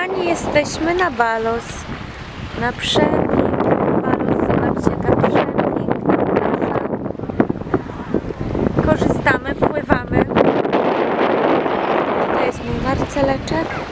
kochani, jesteśmy na Balos. Na przepiękny Balos. Zobaczcie, ta przepiękna plaża. Korzystamy, pływamy. Tutaj jest mój marceleczek.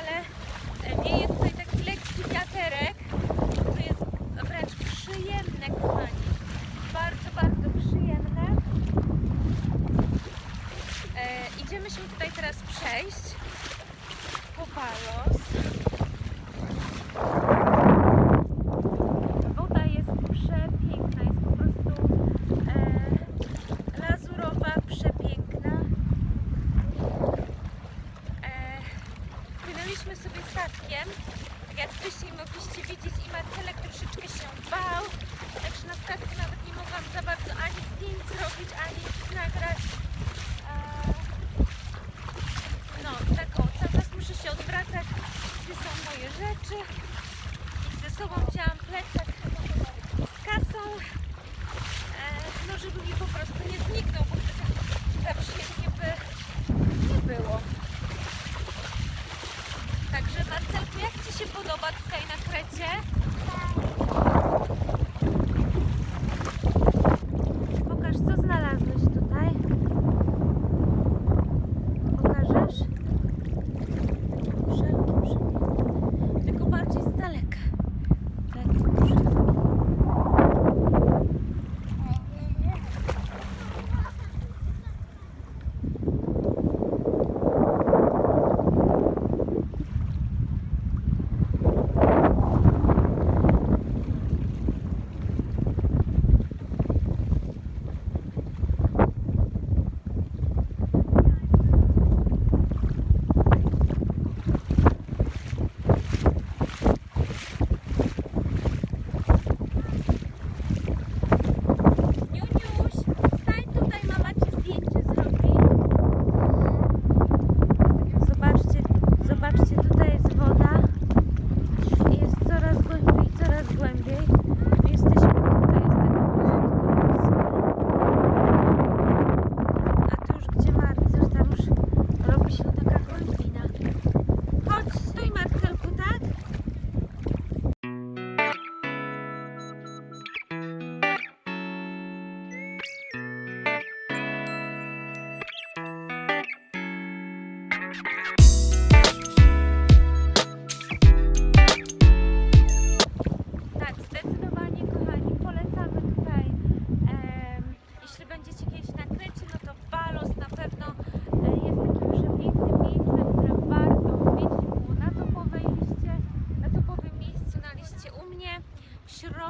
ale e, wieje tutaj taki lekki wiaterek, to jest wręcz przyjemny, kochani. Bardzo, bardzo przyjemne. E, idziemy się tutaj teraz przejść po Palos. statkiem. Jak wcześniej mogliście widzieć i Marcelek troszeczkę się bał, także na statku nawet nie mogłam za bardzo ani zdjęć zrobić, ani nagrać. Eee, no, tak o, cały czas muszę się odwracać, gdzie są moje rzeczy i ze sobą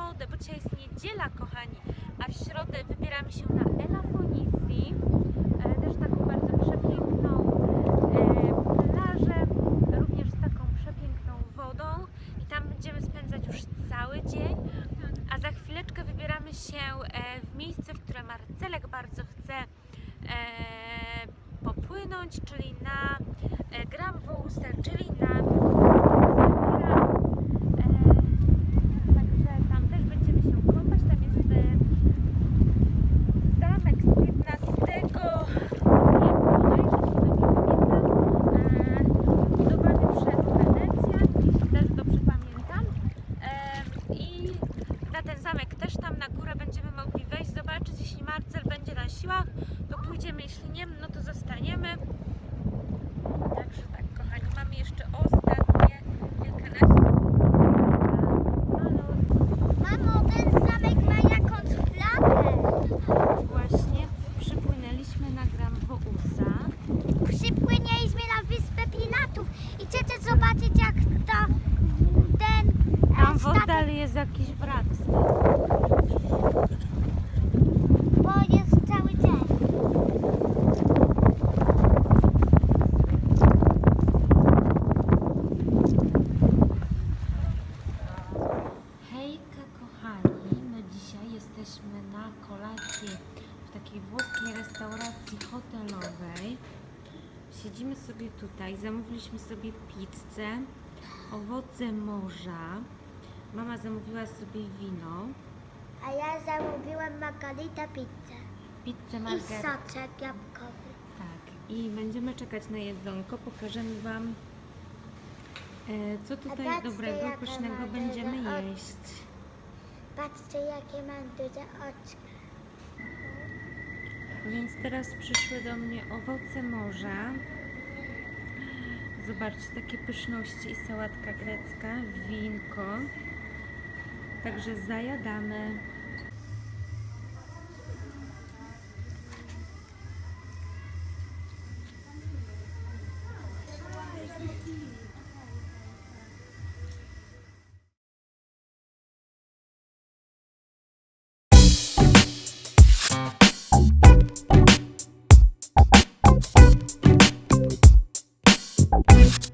środę, bo dzisiaj jest niedziela, kochani, a w środę wybieramy się na Elafonisi, e, też taką bardzo przepiękną e, plażę, również z taką przepiękną wodą i tam będziemy spędzać już cały dzień, a za chwileczkę wybieramy się e, w miejsce, w które Marcelek bardzo chce popłynąć, czyli na Gram Wooster, czyli na jest jakiś wrak. bo jest cały dzień. Hejka kochani, my dzisiaj jesteśmy na kolacji w takiej włoskiej restauracji hotelowej. Siedzimy sobie tutaj, zamówiliśmy sobie pizzę, owoce morza. Mama zamówiła sobie wino, A ja zamówiłam margarita pizzę pizzę i soczek jabłkowy. Tak, i będziemy czekać na jedzonko. Pokażemy Wam, e, co tutaj patrzcie, dobrego, jaka pysznego będziemy oczy. jeść. Patrzcie jakie mam duże oczka. Więc teraz przyszły do mnie owoce morza. Zobaczcie, takie pyszności i sałatka grecka, winko. Także zajadamy. Teraz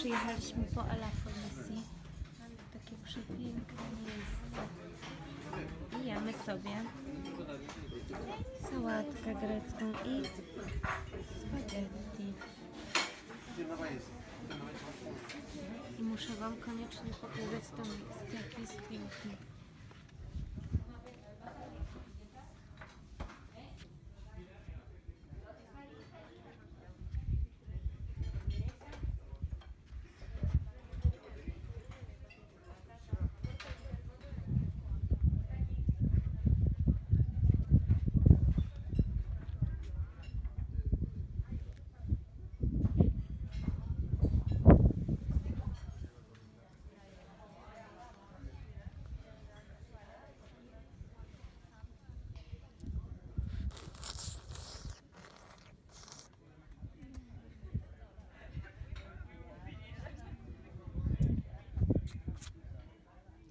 przyjechaliśmy po Elafonisji. Mamy takie przepiękne miejsce. I jemy sobie sałatkę grecką i spaghetti. I muszę Wam koniecznie pokazać to miejsce, jakie jest piękne.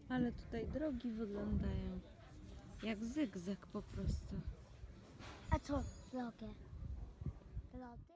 Ale tutaj drogi wyglądają jak zygzak po prostu. A co drogę? Lody?